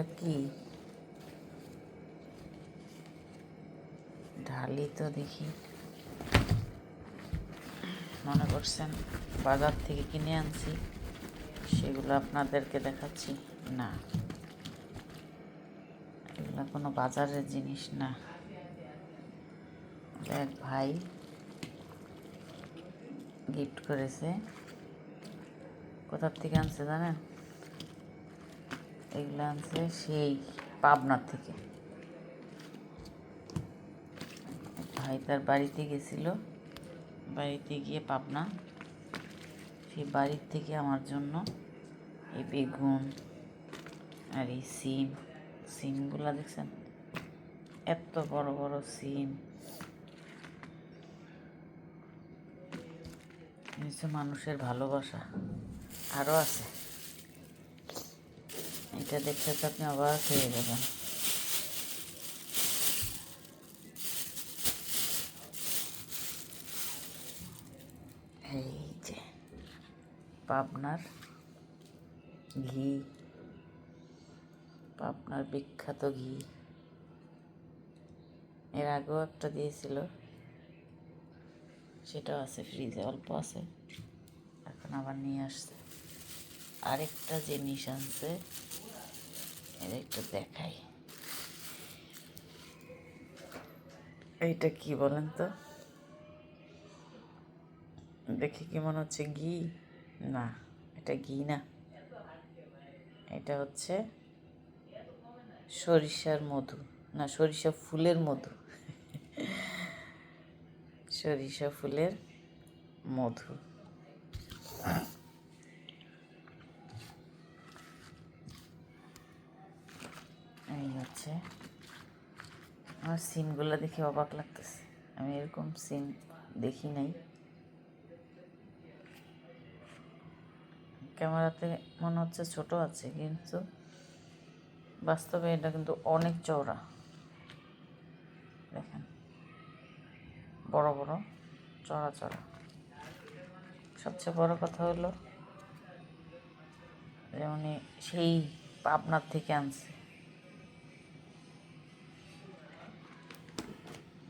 কি? ঢালি তো দেখি। মনে করছেন বাজার থেকে কিনে আনছি, সেগুলো আপনাদেরকে দেখাচ্ছি। না। এগুলো কোনো বাজারের জিনিস না। এক ভাই গিফট করেছে। কোথার থেকে আনছে জানেন? এগুলো আনছে সেই পাবনার থেকে। ভাই তার বাড়িতে গেছিল। বাড়িতে গিয়ে পাবনা। সেই বাড়ির থেকে আমার জন্য এই বেগুন আর এই সিম। সিমগুলো দেখছেন? এত বড় বড় সিম। মানুষের ভালোবাসা। আরও আছে। এটা দেখতে তো আপনি অবাক হয়ে যাবেন। এই যে পাবনার ঘি, পাবনার বিখ্যাত ঘি। এর আগেও একটা দিয়েছিল, সেটাও আছে ফ্রিজে অল্প আছে। এখন আবার নিয়ে আসছে। আরেকটা জিনিস আনছে এটা একটু দেখাই। এইটা কি বলেন তো? দেখে কি মনে হচ্ছে ঘি? না, এটা ঘি না। এটা হচ্ছে সরিষার মধু। না, সরিষা ফুলের মধু। সরিষা ফুলের মধু এই হচ্ছে। আমার সিমগুলো দেখে অবাক লাগতেছে। আমি এরকম সিম দেখি নাই। ক্যামেরাতে মনে হচ্ছে ছোট আছে, কিন্তু বাস্তবে এটা কিন্তু অনেক চওড়া। দেখেন। বড় বড় চড়া চড়া সবচেয়ে বড় কথা হলো যে উনি সেই পাবনার থেকে আনছে।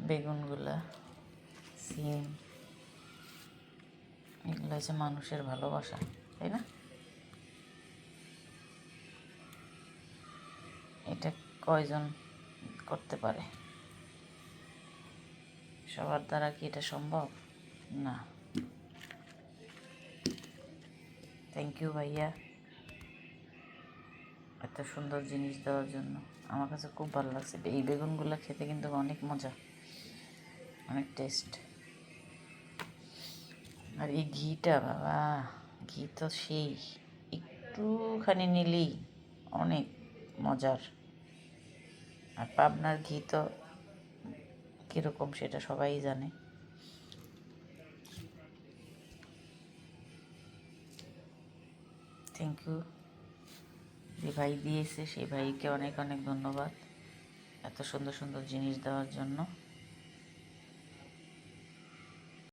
বেগুনগুলা, সিম, এগুলো হচ্ছে মানুষের ভালোবাসা, তাই না? এটা কয়জন করতে পারে? সবার দ্বারা কি এটা সম্ভব? না। থ্যাংক ইউ ভাইয়া। এত সুন্দর জিনিস দেওয়ার জন্য। আমার কাছে খুব ভালো লাগছে। এই বেগুনগুলো খেতে কিন্তু অনেক মজা। অনেক টেস্ট আর এই ঘিটা বাবা, ঘি তো সেই একটুখানি নিলেই অনেক মজার। আর পাবনার ঘি তো কীরকম সেটা সবাই জানে। থ্যাংক ইউ যে ভাই দিয়েছে সেই ভাইকে অনেক অনেক ধন্যবাদ। এত সুন্দর সুন্দর জিনিস দেওয়ার জন্য।